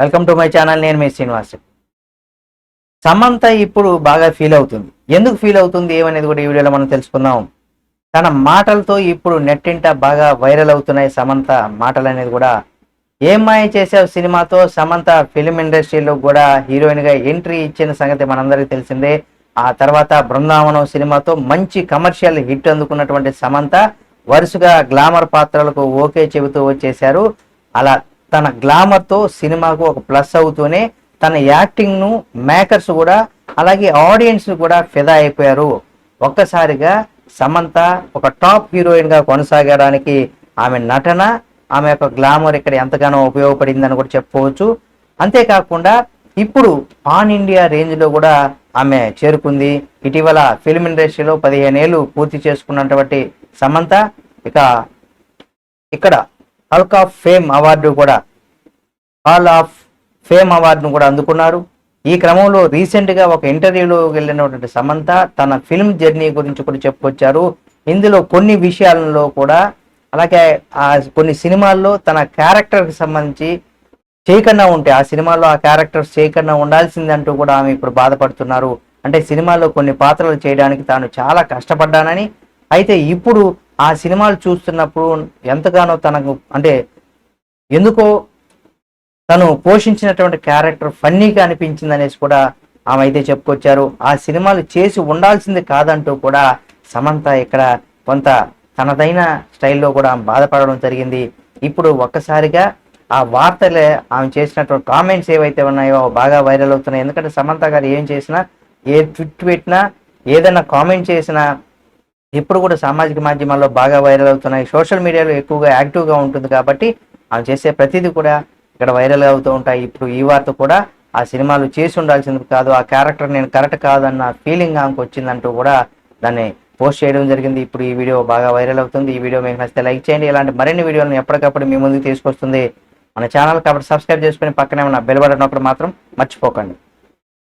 Welcome to my channel నేను మీ శ్రీనివాస్. సమంత ఇప్పుడు బాగా ఫీల్ అవుతుంది. ఎందుకు ఫీల్ అవుతుంది? ఏమనేది కూడా ఈ వీడియోలో మనం తెలుసుకుందాం. తన మాటలతో ఇప్పుడు నెట్టింట బాగా వైరల్ అవుతున్నాయి సమంత మాటలు అనేది కూడా ఏమాయ చేసావు సినిమాతో? సమంత ఫిలిం ఇండస్ట్రీలో కూడా హీరోయిన్గా ఎంట్రీ ఇచ్చిన సంగతి మనందరికీ తెలిసిందే. ఆ తర్వాత బృందావనం సినిమాతో మంచి కమర్షియల్ హిట్ అందుకున్నటువంటి సమంత వరుసగా గ్లామర్ పాత్రలకు ఓకే చెబుతూ వచ్చేశారు. అలా తన గ్లామర్తో సినిమాకు ఒక ప్లస్ అవుతూనే తన యాక్టింగ్ను మేకర్స్ కూడా అలాగే ఆడియన్స్ కూడా ఫిదా అయిపోయారు. ఒక్కసారిగా సమంత ఒక టాప్ హీరోయిన్గా కొనసాగడానికి ఆమె నటన ఆమె యొక్క గ్లామర్ ఇక్కడ ఎంతగానో ఉపయోగపడిందని కూడా చెప్పుకోవచ్చు. అంతేకాకుండా ఇప్పుడు పాన్ ఇండియా రేంజ్లో కూడా ఆమె చేరుకుంది. ఇటీవల ఫిల్మ్ ఇండస్ట్రీలో పదిహేను ఏళ్ళు పూర్తి చేసుకున్నటువంటి సమంత ఇక ఇక్కడ హాల్ ఆఫ్ ఫేమ్ అవార్డు కూడా హాల్ ఆఫ్ ఫేమ్ అవార్డును కూడా అందుకున్నారు. ఈ క్రమంలో రీసెంట్గా ఒక ఇంటర్వ్యూలో వెళ్ళినటువంటి సమంత తన ఫిల్మ్ జర్నీ గురించి కూడా చెప్పుకొచ్చారు. ఇందులో కొన్ని విషయాలలో కూడా అలాగే ఆ కొన్ని సినిమాల్లో తన క్యారెక్టర్కి సంబంధించి చేయకుండా ఉంటే ఆ సినిమాలో ఆ క్యారెక్టర్స్ చేయకుండా ఉండాల్సిందంటూ కూడా ఆమె ఇప్పుడు బాధపడుతున్నారు. అంటే సినిమాలో కొన్ని పాత్రలు చేయడానికి తాను చాలా కష్టపడ్డానని. అయితే ఇప్పుడు ఆ సినిమాలు చూస్తున్నప్పుడు ఎంతగానో తనకు అంటే ఎందుకో తను పోషించినటువంటి క్యారెక్టర్ ఫన్నీగా అనిపించింది అనేసి కూడా ఆమె అయితే చెప్పుకొచ్చారు. ఆ సినిమాలు చేసి ఉండాల్సింది కాదంటూ కూడా సమంత ఇక్కడ కొంత తనదైన స్టైల్లో కూడా ఆమె బాధపడడం జరిగింది. ఇప్పుడు ఒక్కసారిగా ఆ వార్తలే ఆమె చేసినటువంటి కామెంట్స్ ఏవైతే ఉన్నాయో బాగా వైరల్ అవుతున్నాయి. ఎందుకంటే సమంత గారు ఏం చేసినా ఏ ట్విట్ పెట్టినా ఏదైనా కామెంట్ చేసినా ఇప్పుడు కూడా సామాజిక మాధ్యమాల్లో బాగా వైరల్ అవుతున్నాయి. సోషల్ మీడియాలో ఎక్కువగా యాక్టివ్గా ఉంటుంది కాబట్టి ఆమె చేసే ప్రతిదీ కూడా ఇక్కడ వైరల్ అవుతూ ఉంటాయి. ఇప్పుడు ఈ వార్త కూడా ఆ సినిమాలు చేసి ఉండాల్సింది కాదు. ఆ క్యారెక్టర్ నేను కరెక్ట్ కాదన్న ఫీలింగ్ ఆమెకు వచ్చిందంటూ కూడా దాన్ని పోస్ట్ చేయడం జరిగింది. ఇప్పుడు ఈ వీడియో బాగా వైరల్ అవుతుంది. ఈ వీడియో మీకు నచ్చితే లైక్ చేయండి. ఇలాంటి మరిన్ని వీడియోలను ఎప్పటికప్పుడు మీ ముందుకు తీసుకొస్తుంది మన ఛానల్. కాబట్టి సబ్స్క్రైబ్ చేసుకుని పక్కనే ఉన్న బెల్ బటన్ ఒకటి మాత్రం మర్చిపోకండి.